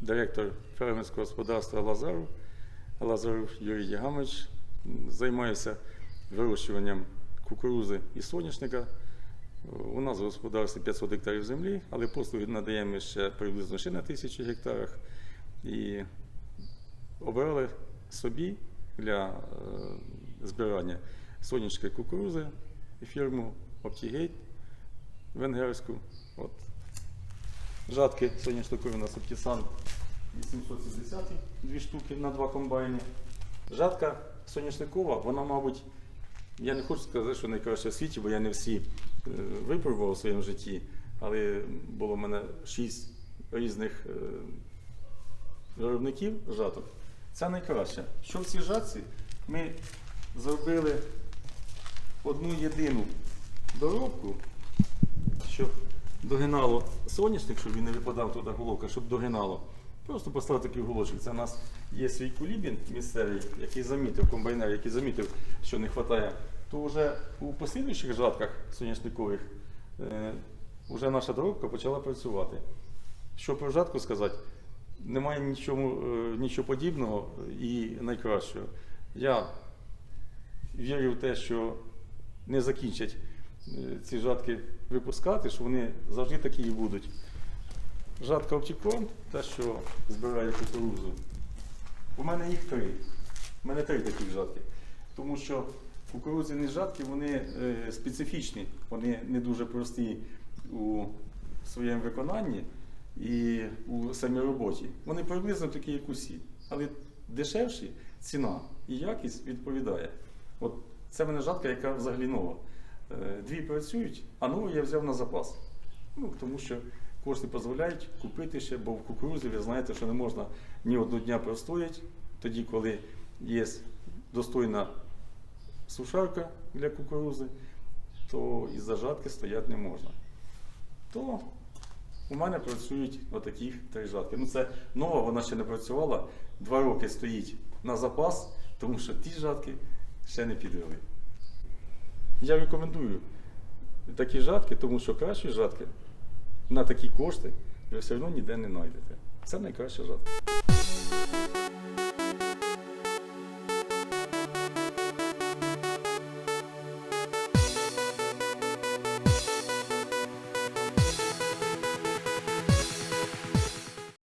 директор фермерського господарства Лазару, Лазаров Юрій Ягамович. Займаюся вирощуванням кукурузи і соняшника. У нас в господарстві 500 гектарів землі, але послуги надаємо ще приблизно ще на тисячі гектарах. І обрали собі для е, збирання сонячної кукурузи фірму Optigate венгерську. От. Жатки соняшникові у нас Optisan 870, дві штуки на два комбайни. Жатка соняшникова, вона, мабуть, я не хочу сказати, що найкраща в світі, бо я не всі е, випробував у своєму житті, але було в мене шість різних е, виробників жаток. Це найкраще. Що в цій жатці ми зробили одну єдину доробку, щоб догинало соняшник, щоб він не випадав туди головка, щоб догинало. Просто поставити такий голочок. Це у нас є свій кулібін місцевий, який замітив, комбайнер, який замітив, що не вистачає. То вже у послідуючих жатках соняшникових е, вже наша доробка почала працювати. Що про жатку сказати? Немає нічого, е, нічого подібного і найкращого. Я вірю в те, що не закінчать ці жатки випускати, що вони завжди такі і будуть. Жатка Оптікон, те, що збирає кукурузу. У мене їх три. У мене три таких жатки. Тому що кукурудзяні жатки вони е, специфічні, вони не дуже прості у своєму виконанні і у самій роботі. Вони приблизно такі, як усі. Але дешевші ціна і якість відповідає. От це в мене жатка, яка взагалі нова. Е, Дві працюють, а нову я взяв на запас. Ну, тому що кошти дозволяють купити ще, бо в кукурузі ви знаєте, що не можна ні одного дня простояти, тоді, коли є достойна сушарка для кукурузи, то із зажатки стояти не можна. То у мене працюють отакі три жатки. Ну це нова, вона ще не працювала. Два роки стоїть на запас, тому що ті жатки ще не підвели. Я рекомендую такі жатки, тому що кращі жатки на такі кошти ви все одно ніде не знайдете. Це найкраща жатка.